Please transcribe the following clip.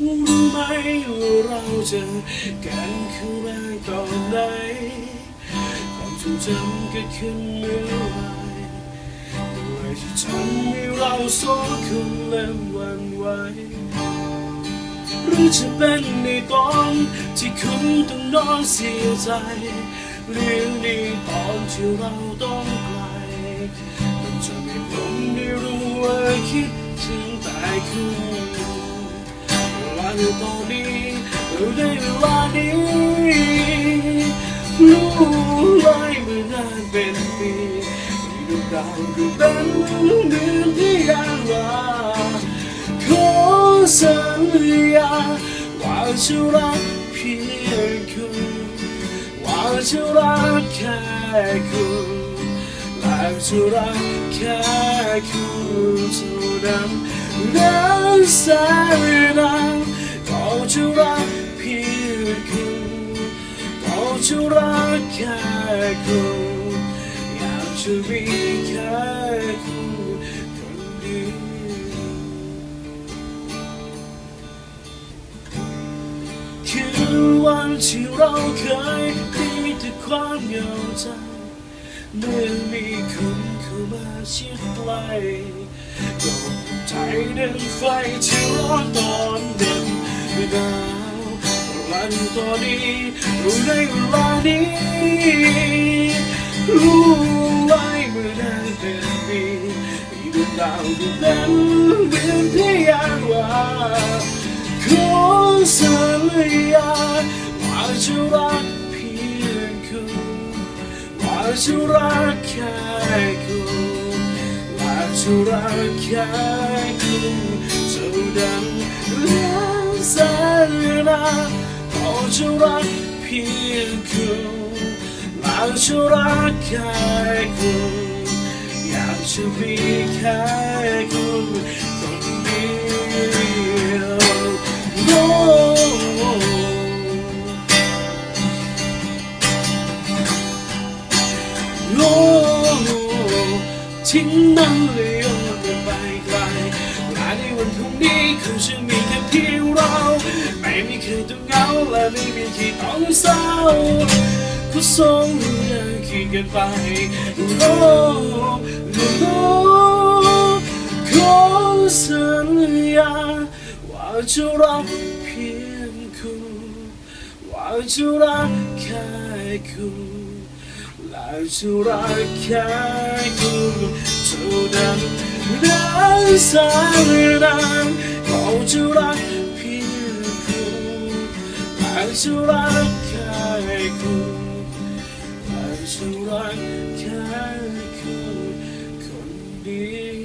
ว่าเราเจอกันครั้งแรกตอนไหนความทรงจำเกิดขึ้นเมื่อไหรด้วยที่ทำให้เราสองคนเริ่มหวันไหวหรือจะเป็นในตอนที่คุณต้องนอนเสียใจหรือในตอนที่เราต้องไกลมันจะให้ผมได้รู้ว่า และในตอนนี้ในเวลานี้รู้ไหมเมื่อนานเป็นปีดวงดาวก็เป็นเดือนที่ยาวว่าขอสัญญาว่าจะรักเพียงคุณว่าจะรักแค่คุณและจะรักแค่คุณเท่านั้นและแสนนาน จะรักเพียงคุณก็จะรักแค่คุณอยากจะมีแค่คุณคนเดียวคือวันที่เราเคยมีแต่ความเหงาใจเมื่อมีคุณเข้ามาชิดใกล้ก็ใจเดินไฟที่ร้อนตอนเด็ นดาวและตอนนี้รู้ในเวลานี้รู้ไว้เมื่อนานเป็นปีมีดวงดาวที่เป็นเหมือนที่ยานว่าขอสัญญาว่าจะรักเพียงคุณว่าจะรักแค่คุณว่าจะรักแค่คุณเท่านั้น แสนนานก็จะรักเพียงคุณว่าจะรักแค่คุณอยากจะมีแค่คุณคนเดียวโอ้โอ้ทิ้งมันเลยย้อนเดินไปไกลและในวันพรุ่งนี้คงจะมี แค่เรา ไม่มีใครต้องเหงาและไม่มีที่ต้องเศร้าผู้ทรงเรื่องคิดกันไปโอ้โอ้ขอสัญญาว่าจะรักเพียงคุณว่าจะรักแค่คุณและจะรักแค่คุณเท่านั้นและแสนนาน ฉันรักแค่คุณแต่ฉันรักแค่คุณคนดี